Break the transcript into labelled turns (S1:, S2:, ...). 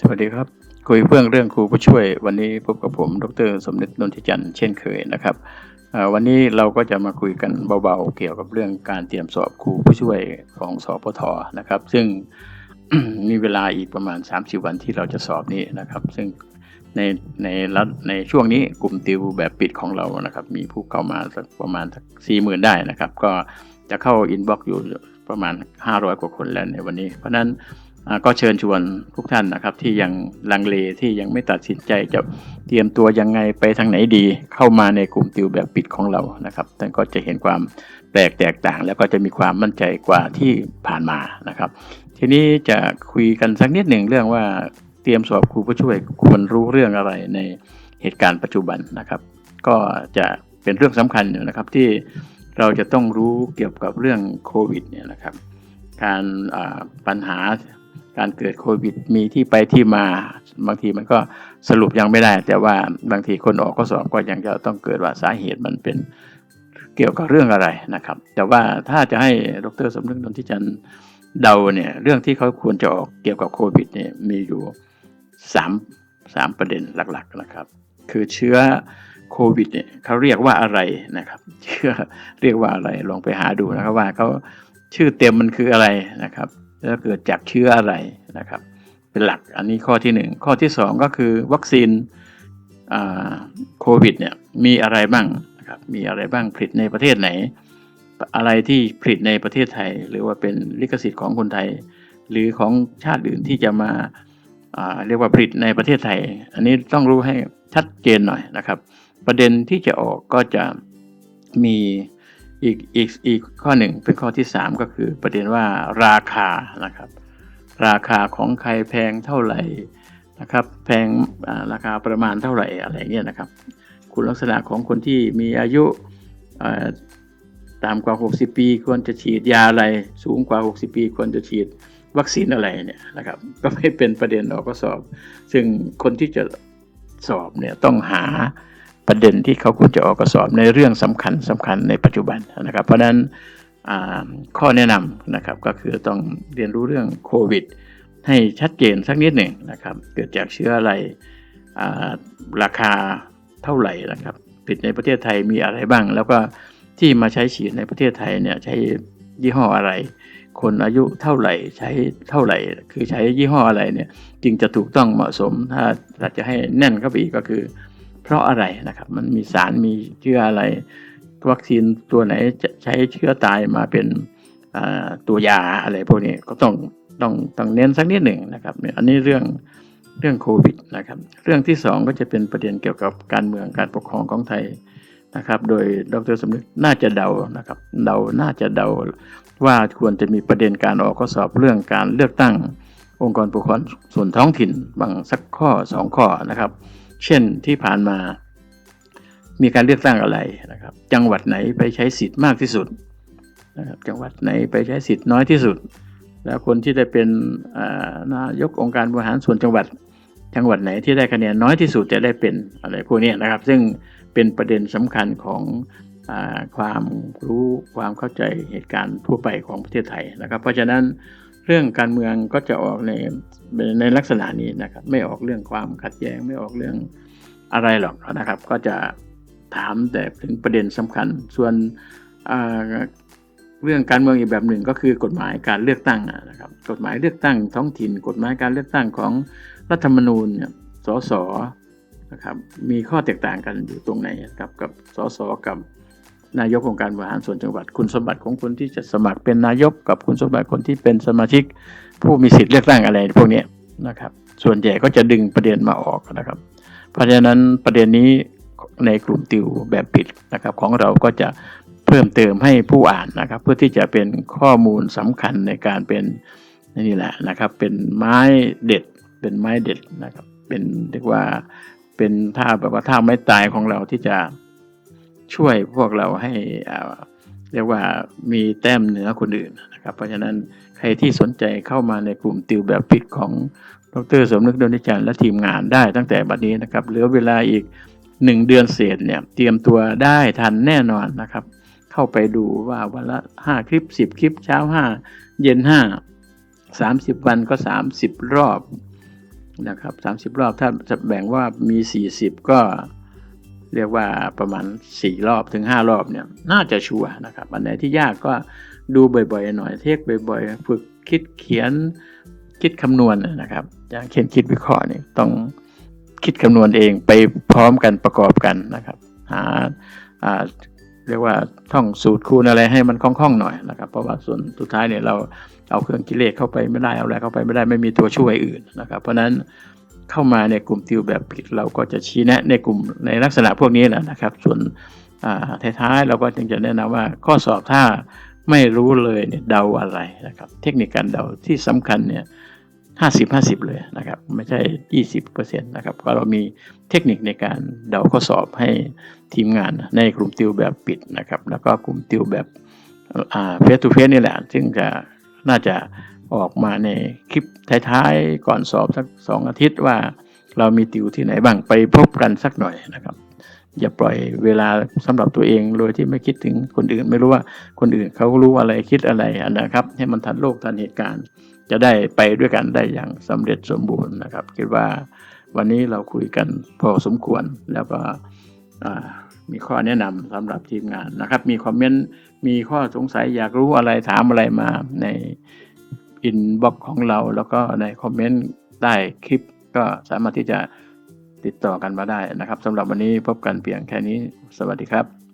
S1: สวัสดีครับ คุยเพื่องเรื่องครูผู้ช่วย วันนี้พบกับผม ดรสมนึกนนทิจันทร์เช่นเคยนะครับ วันนี้เราก็จะมาคุยกันเบาๆ เกี่ยวกับเรื่องการเตรียมสอบครูผู้ช่วยของสพทนะครับ ซึ่งมีเวลาอีกประมาณ 30 วันที่เราจะสอบนี้นะครับ ซึ่งในในรัฐในช่วงนี้กลุ่มติวแบบปิดของเรานะครับ มีผู้เข้ามาสักประมาณสักสี่หมื่นได้นะครับ ก็จะเข้าอินบ็อกซ์อยู่ประมาณ 500 กว่าคนแล้วในวันนี้ เพราะฉะนั้น ก็เชิญชวนทุกท่านนะครับ ที่ยังลังเลที่ยังไม่ตัดสินใจจะเตรียมตัวยังไงไปทางไหนดี เข้ามาในกลุ่มติวแบบปิดของเรานะครับท่านก็จะเห็นความแปลกแตกต่าง แล้วก็จะมีความมั่นใจกว่าที่ผ่านมานะครับ ทีนี้จะคุยกันสักนิดหนึ่งเรื่องว่าเตรียมสอบครูผู้ช่วยควรรู้เรื่องอะไรในเหตุการณ์ปัจจุบันนะครับ ก็จะเป็นเรื่องสำคัญอยู่นะครับที่เราจะต้องรู้เกี่ยวกับเรื่องโควิดเนี่ยนะครับ การปัญหา การเกิดโควิดมีที่ไปที่มา บางทีมันก็สรุปยังไม่ได้ แต่ว่าบางทีคนออกข้อสอบก็ยังจะต้องเกิดว่าสาเหตุมันเป็นเกี่ยวกับเรื่องอะไรนะครับ แต่ว่าถ้าจะให้ดรสมนึกนนทิจันเดาเนี่ยเรื่องที่เขาควรจะออกเกี่ยวกับโควิดเนี่ยมีอยู่สามสามประเด็นหลักๆนะครับ คือเชื้อโควิดเนี่ยเขาเรียกว่าอะไรนะครับเชื้อเรียกว่าอะไรลองไปหาดูนะครับว่าเขาชื่อเต็มมันคืออะไรนะครับ แล้วเกิดจากเชื้ออะไรนะครับ เป็นหลักอันนี้ข้อที่หนึ่งข้อที่สองก็คือวัคซีนโควิดเนี่ยมีอะไรบ้างนะครับมีอะไรบ้างผลิตในประเทศไหน อะไรที่ผลิตในประเทศไทย หรือว่าเป็นลิขสิทธิ์ของคนไทย หรือของชาติอื่นที่จะมาอ่าเรียกว่าผลิตในประเทศไทย อันนี้ต้องรู้ให้ชัดเจนหน่อยนะครับ ประเด็นที่จะออกก็จะมี อีกอีกอีกข้อหนึ่งเป็นข้อที่ 3 ก็คือประเด็นว่าราคานะครับ ราคาของใครแพงเท่าไหร่นะครับ แพงราคาประมาณเท่าไหร่อะไรเงี้ยนะครับ คุณลักษณะของคนที่มีอายุอ่าต่ำกว่า 60 ปีควรจะฉีดยาอะไร สูงกว่า 60 ปีควรจะฉีดวัคซีนอะไรเนี่ยนะครับ ก็ไม่เป็นประเด็นออกข้อสอบ ซึ่งคนที่จะสอบเนี่ยต้องหา ประเด็นที่เขาควรจะออกข้อสอบในเรื่องสำคัญสำคัญในปัจจุบันนะครับ เพราะฉะนั้นข้อแนะนำนะครับก็คือต้องเรียนรู้เรื่องโควิด ให้ชัดเจนสักนิดหนึ่งนะครับ เกิดจากเชื้ออะไรราคาเท่าไหร่นะครับผลิตในประเทศไทยมีอะไรบ้าง แล้วก็ที่มาใช้ฉีดในประเทศไทยเนี่ยใช้ยี่ห้ออะไร คนอายุเท่าไหร่ใช้เท่าไหร่ คือใช้ยี่ห้ออะไรเนี่ยจึงจะถูกต้องเหมาะสมถ้าถ้าจะให้แน่นเข้าไปอีกก็คือ เพราะอะไรนะครับ มันมีสารมีเชื้ออะไร วัคซีนตัวไหนจะใช้เชื้อตายมาเป็นตัวยาอะไรพวกนี้ก็ต้องต้องต้องเน้นสักนิดหนึ่งนะครับเนี่ยอันนี้เรื่องเรื่องโควิดนะครับ เรื่องที่สองก็จะเป็นประเด็นเกี่ยวกับการเมืองการปกครองของไทยนะครับ โดยดรสมนึกน่าจะเดานะครับเดาน่าจะเดาว่าควรจะมีประเด็นการออกข้อสอบเรื่องการเลือกตั้งองค์กรปกครองส่วนท้องถิ่นบางสักข้อสองข้อนะครับ เช่นที่ผ่านมา มีการเลือกตั้งอะไรนะครับ จังหวัดไหนไปใช้สิทธิ์มากที่สุดนะครับจังหวัดไหนไปใช้สิทธิ์น้อยที่สุด แล้วคนที่ได้เป็นนายกองค์การบริหารส่วนจังหวัด จังหวัดไหนที่ได้คะแนนน้อยที่สุดจะได้เป็นอะไรพวกนี้นะครับ ซึ่งเป็นประเด็นสำคัญของอความรู้ความเข้าใจเหตุการณ์ทั่วไปของประเทศไทยนะครับ เพราะฉะนั้นเรื่องการเมืองก็จะออกใน ในลักษณะนี้นะครับ ไม่ออกเรื่องความขัดแย้งไม่ออกเรื่องอะไรหรอกนะครับ ก็จะถามแต่ถึงประเด็นสำคัญ ส่วนเรื่องการเมืองอีกแบบหนึ่งก็คือกฎหมายการเลือกตั้งนะครับ กฎหมายเลือกตั้งท้องถิ่น กฎหมายการเลือกตั้งของรัฐธรรมนูญเนี่ยสสนะครับมีข้อแตกต่างกันอยู่ตรงไหนครับกับสสกับ นายกองค์การบริหารส่วนจังหวัด คุณสมบัติของคนที่จะสมัครเป็นนายกกับคุณสมบัติคนที่เป็นสมาชิก ผู้มีสิทธิ์เลือกตั้งอะไรพวกนี้นะครับ ส่วนใหญ่ก็จะดึงประเด็นมาออกนะครับ เพราะฉะนั้นประเด็นนี้ในกลุ่มติวแบบปิดนะครับ ของเราก็จะเพิ่มเติมให้ผู้อ่านนะครับ เพื่อที่จะเป็นข้อมูลสำคัญในการเป็นนี่แหละนะครับ เป็นไม้เด็ดเป็นไม้เด็ดนะครับ เป็นเรียกว่าเป็นท่าแบบว่าท่าไม้ตายของเราที่จะ ช่วยพวกเราให้เรียกว่ามีแต้มเหนือคนอื่นนะครับ เพราะฉะนั้นใครที่สนใจเข้ามาในกลุ่มติวแบบปิดของดรสมนึกดนิจันทร์และทีมงานได้ตั้งแต่บัดนี้นะครับเหลือเวลาอีกหนึ่งเดือนเศษเนี่ยเตรียมตัวได้ทันแน่นอนนะครับ เข้าไปดูว่าวันละห้าคลิปสิบคลิปเช้าห้าเย็นห้าสามสิบวันก็สามสิบรอบนะครับสามสิบรอบถ้าจะแบ่งว่ามีสี่สิบก็ เรียกว่าประมาณสี่รอบถึงห้ารอบเนี่ยน่าจะชัวร์นะครับอันไหนที่ยากก็ดูบ่อยๆ หน่อยเทคบ่อยๆ ฝึกคิดเขียนคิดคำนวณนะครับ อย่างเช่นคิดวิเคราะห์นี่ต้องคิดคำนวณเองไปพร้อมกันประกอบกันนะครับหาอ่าเรียกว่าท่องสูตรคูณอะไรให้มันคล่องๆหน่อยนะครับเพราะว่าส่วนสุดท้ายเนี่ยเราเอาเครื่องคิดเลขเข้าไปไม่ได้เอาอะไรเข้าไปไม่ได้ไม่มีตัวช่วยอื่นนะครับ เพราะฉะนั้น เข้ามาในกลุ่มติวแบบผิด เราก็จะชี้แนะในกลุ่มในลักษณะพวกนี้แหละนะครับ ส่วนท้ายๆเราก็จึงจะแนะนำว่าข้อสอบถ้าไม่รู้เลยเนี่ยเดาอะไรนะครับ เทคนิคการเดาที่สำคัญเนี่ยห้าสิบห้าสิบเลยนะครับ ไม่ใช่ยี่สิบเปอร์เซ็นต์นะครับก็เรามีเทคนิคในการเดาข้อสอบให้ทีมงานในกลุ่มติวแบบปิดนะครับ แล้วก็กลุ่มติวแบบเฟสทูเฟสนี่แหละ ซึ่งจะน่าจะ ออกมาในคลิปท้ายๆ ก่อนสอบสักสองอาทิตย์ว่า เรามีติวที่ไหนบ้างไปพบกันสักหน่อยนะครับ อย่าปล่อยเวลาสำหรับตัวเองโดยที่ไม่คิดถึงคนอื่น ไม่รู้ว่าคนอื่นเขารู้อะไรคิดอะไรนะครับ ให้มันทันโลกทันเหตุการณ์ จะได้ไปด้วยกันได้อย่างสำเร็จสมบูรณ์นะครับ คิดว่าวันนี้เราคุยกันพอสมควรแล้วก็มีข้อแนะนำสำหรับทีมงานนะครับ มีคอมเมนต์ มีข้อสงสัยอยากรู้อะไรถามอะไรมาใน อินบ็อกของเรา แล้วก็ในคอมเมนต์ใต้คลิป ก็สามารถที่จะติดต่อกันมาได้นะครับสำหรับวันนี้พบกันเพียงแค่นี้ สวัสดีครับ